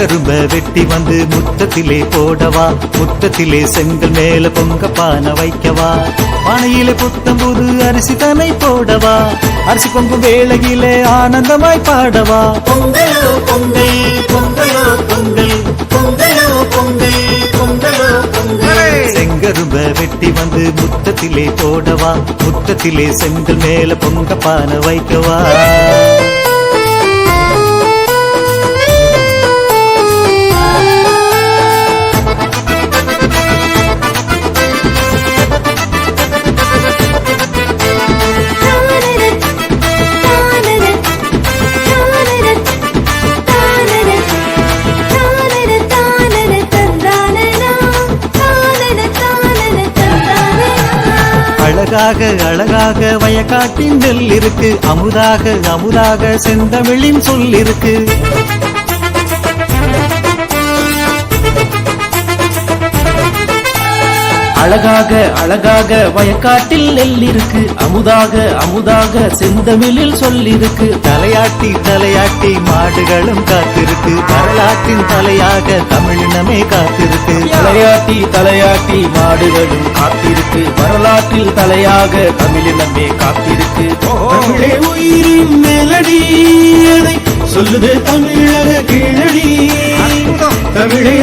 செங்கரும்ப வெட்டி வந்து முத்தத்திலே போடவா? முத்தத்திலே செங்கல் மேல பொங்க பானை வைக்கவா? பானையிலே புத்தம் புது அரிசி தனை போடவா? அரிசி பொங்கும் வேளையிலே ஆனந்தமாய் பாடவா? பொங்கலோ பொங்கல் பொங்கலோ பொங்கல் பொங்கலோ பொங்கல் பொங்கலோ பொங்கல். செங்கரும்ப வெட்டி வந்து முத்தத்திலே போடவா? முத்தத்திலே செங்கல் மேல பொங்க பானை வைக்கவா? அழகாக அழகாக வயக்காட்டின் நெல் இருக்கு. அமுதாக அமுதாக செந்தமிழின் சொல் இருக்கு. அழகாக அழகாக வயக்காட்டில் நெல் இருக்கு அமுதாக அமுதாக செந்தமிழில் சொல்லிருக்கு. தலையாட்டி தலையாட்டி மாடுகளும் காத்திருக்கு. வரலாற்றின் தலையாக தமிழினமே காத்திருக்கு. தலையாட்டி தலையாட்டி மாடுகளும் காத்திருக்கு. வரலாற்றில் தலையாக தமிழினமே காத்திருக்கு. தமிழே உயிரின் மெலடி சொல்லுது தமிழக கீழடி? தமிழே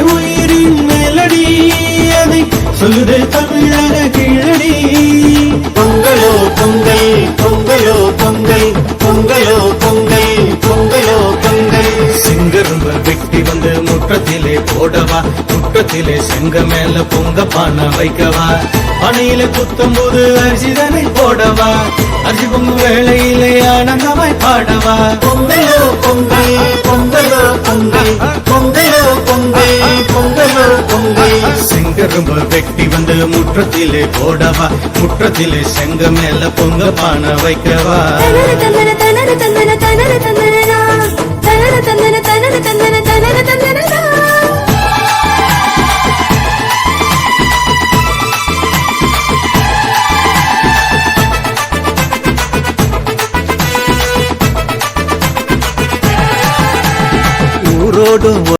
பொங்கலோ பொங்கல் பொங்கலோ பொங்கல் பொங்கலோ பொங்கல் பொங்கலோ. செங்கரும்ப வெட்டி வந்து முற்றத்திலே போடவா முற்றத்திலே செங்க மேல பொங்க பானை வைக்கவா. பானையில குத்தும் போது அரிசிதனை போடவா அரிசி பொங்கு வேளையிலே ஆனந்தமாய் பாடவா. பொங்கல் கரும்ப வெட்டி வந்து முற்றத்திலே போடவா முற்றத்திலே செங்க மேல பொங்க பான வைக்கவா. தந்தன தனது தந்தன தனது தந்தனா தனது தந்தன தனது தந்தன தனது தந்தனா ரோடு